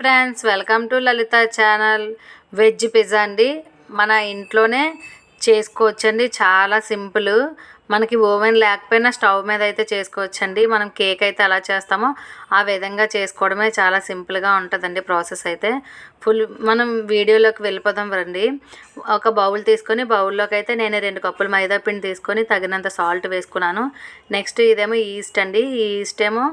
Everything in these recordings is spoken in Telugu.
Friends welcome to Lalitha channel. Veg pizza అండి. మన ఇంట్లోనే చేసుకోవచ్చండి. చాలా సింపుల్. మనకి ఓవెన్ లేకపోయినా స్టవ్ మీద అయితే చేసుకోవచ్చండి. మనం కేక్ అయితే ఎలా చేస్తామో ఆ విధంగా చేసుకోవడమే చాలా సింపుల్గా ఉంటుందండి ప్రాసెస్ అయితే. ఫుల్ మనం వీడియోలోకి వెళ్ళిపోదాం రండి. ఒక బౌల్ తీసుకొని బౌల్లోకి అయితే నేను రెండు కప్పులు మైదా పిండి తీసుకొని తగినంత సాల్ట్ వేసుకున్నాను. నెక్స్ట్ ఇదేమో ఈస్ట్ అండి. ఈ ఈస్ట్ ఏమో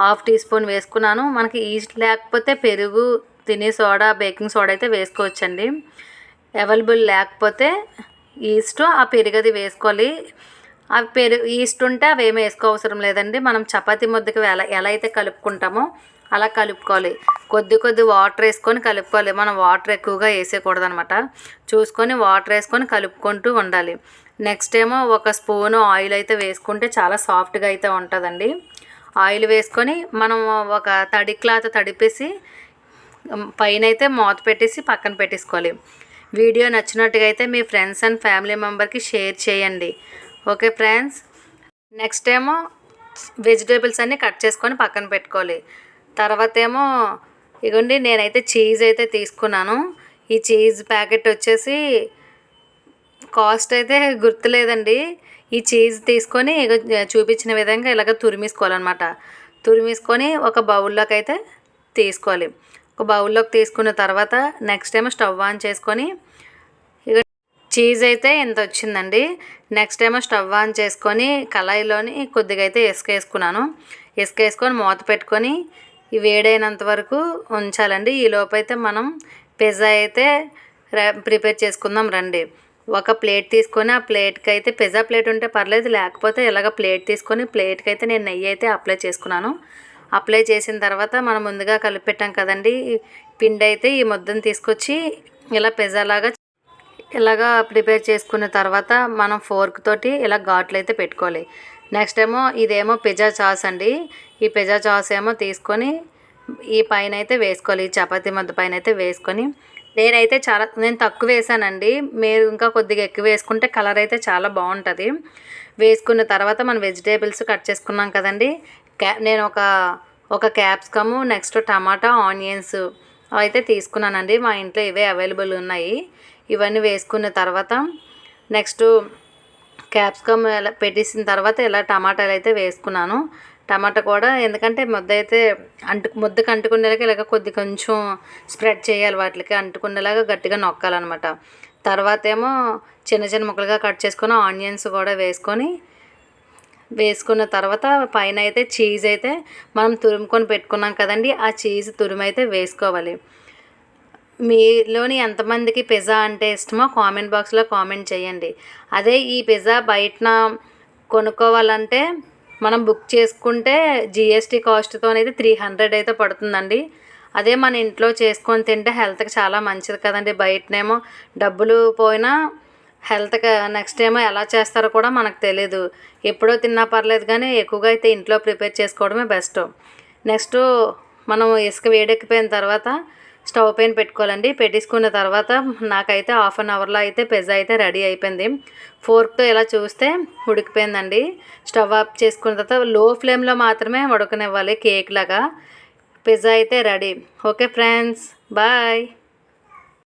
హాఫ్ టీ స్పూన్ వేసుకున్నాను. మనకి ఈస్ట్ లేకపోతే పెరుగు తినే సోడా బేకింగ్ సోడా అయితే వేసుకోవచ్చండి. అవైలబుల్ లేకపోతే ఈస్ట్ ఆ పెరుగు అది వేసుకోవాలి. ఆ పెరుగు ఈస్ట్ ఉంటే అవి ఏమి వేసుకోవసరం లేదండి. మనం చపాతి ముద్దకి ఎలా ఎలా అయితే కలుపుకుంటామో అలా కలుపుకోవాలి. కొద్ది కొద్ది వాటర్ వేసుకొని కలుపుకోవాలి. మనం వాటర్ ఎక్కువగా వేసేయకూడదు అనమాట చూసుకొని వాటర్ వేసుకొని కలుపుకుంటూ ఉండాలి. నెక్స్ట్ ఏమో ఒక స్పూను ఆయిల్ అయితే వేసుకుంటే చాలా సాఫ్ట్గా అయితే ఉంటుందండి. ఆయిల్ వేసుకొని మనం ఒక తడి క్లాత్ తడిపేసి పైన అయితే మూత పెట్టేసి పక్కన పెట్టేసుకోవాలి. వీడియో నచ్చినట్టుగా అయితే మీ ఫ్రెండ్స్ అండ్ ఫ్యామిలీ మెంబర్కి షేర్ చేయండి. Okay friends? నెక్స్ట్ ఏమో వెజిటేబుల్స్ అన్నీ కట్ చేసుకొని పక్కన పెట్టుకోవాలి. తర్వాత ఏమో ఇగోండి నేనైతే చీజ్ అయితే తీసుకున్నాను. ఈ చీజ్ ప్యాకెట్ వచ్చేసి కాస్ట్ అయితే గుర్తులేదండి. ఈ చీజ్ తీసుకొని చూపించిన విధంగా ఇలాగ తురిమేసుకోవాలన్నమాట. తురిమేసుకొని ఒక బౌల్లోకి అయితే తీసుకోవాలి. ఒక బౌల్లోకి తీసుకున్న తర్వాత నెక్స్ట్ టైం స్టవ్ ఆన్ చేసుకొని ఇక చీజ్ అయితే ఇంత వచ్చిందండి. నెక్స్ట్ టైం స్టవ్ ఆన్ చేసుకొని కళాయిలోని కొద్దిగా అయితే ఇసుక వేసుకున్నాను ఇసుక వేసుకొని మూత పెట్టుకొని వేడైనంత వరకు ఉంచాలండి. ఈ లోపైతే మనం పిజ్జా అయితే ప్రిపేర్ చేసుకుందాం రండి. ఒక ప్లేట్ తీసుకొని ఆ ప్లేట్కి అయితే పిజ్జా ప్లేట్ ఉంటే పర్లేదు లేకపోతే ఇలాగ ప్లేట్ తీసుకొని ప్లేట్కి అయితే నేను నెయ్యి అయితే అప్లై చేసుకున్నాను. అప్లై చేసిన తర్వాత మనం ముందుగా కలిపెట్టాం కదండి పిండి అయితే ఈ ముద్దను తీసుకొచ్చి ఇలా పిజ్జా లాగా ఇలాగా ప్రిపేర్ చేసుకున్న తర్వాత మనం ఫోర్క్ తోటి ఇలా ఘాట్లు అయితే పెట్టుకోవాలి. నెక్స్ట్ ఏమో ఇదేమో పిజ్జా చాస్ అండి. ఈ పిజ్జా చాస్ ఏమో తీసుకొని ఈ పైన అయితే వేసుకోవాలి ఈ చపాతీ మధ్య పైన అయితే వేసుకొని. నేనైతే చాలా నేను తక్కువ వేసానండి. మీరు ఇంకా కొద్దిగా ఎక్కువ వేసుకుంటే కలర్ అయితే చాలా బాగుంటుంది. వేసుకున్న తర్వాత మనం వెజిటేబుల్స్ కట్ చేసుకున్నాం కదండి. క్యా నేను ఒక ఒక క్యాప్సికము నెక్స్ట్ టమాటా ఆనియన్స్ అయితే తీసుకున్నానండి. మా ఇంట్లో ఇవే అవైలబుల్ ఉన్నాయి. ఇవన్నీ వేసుకున్న తర్వాత నెక్స్ట్ క్యాప్సికమ్ పెట్టేసిన తర్వాత ఇలా టమాటాలు అయితే వేసుకున్నాను. టమాటా కూడా ఎందుకంటే ముద్ద అయితే అంటు ముద్దకు అంటుకునేలాగా ఇలాగ కొద్ది కొంచెం స్ప్రెడ్ చేయాలి వాటికి. అంటుకునేలాగా గట్టిగా నొక్కాలన్నమాట. తర్వాత ఏమో చిన్న చిన్న ముక్కలుగా కట్ చేసుకొని ఆనియన్స్ కూడా వేసుకొని వేసుకున్న తర్వాత పైన అయితే చీజ్ అయితే మనం తురుముకొని పెట్టుకున్నాం కదండి ఆ చీజ్ తురుము అయితే వేసుకోవాలి. మీలోని ఎంతమందికి పిజ్జా అంటే ఇష్టమో కామెంట్ బాక్స్లో కామెంట్ చేయండి. అదే ఈ పిజ్జా బయటన కొనుక్కోవాలంటే మనం బుక్ చేసుకుంటే జిఎస్టీ కాస్ట్తో అయితే త్రీ హండ్రెడ్ అయితే పడుతుందండి. అదే మన ఇంట్లో చేసుకొని తింటే హెల్త్కి చాలా మంచిది కదండి. బయటనేమో డబ్బులు పోయినా హెల్త్కి నెక్స్ట్ ఏమో ఎలా చేస్తారో కూడా మనకు తెలియదు ఎప్పుడో తిన్నా పర్లేదు కానీ ఎక్కువగా అయితే ఇంట్లో ప్రిపేర్ చేసుకోవడమే బెస్ట్ నెక్స్ట్ మనం ఇసుక వేడెక్కిపోయిన తర్వాత స్టవ్ పైన పెట్టుకోవాలండి. పెట్టేసుకున్న తర్వాత నాకైతే హాఫ్ అన్ అవర్లో అయితే పిజ్జా అయితే రెడీ అయిపోయింది. ఫోర్క్తో ఇలా చూస్తే ఉడికిపోయిందండి. స్టవ్ ఆఫ్ చేసుకున్న తర్వాత లో ఫ్లేమ్లో మాత్రమే ఉడకనివ్వాలి కేక్ లాగా. పిజ్జా అయితే రెడీ ఓకే ఫ్రెండ్స్ బాయ్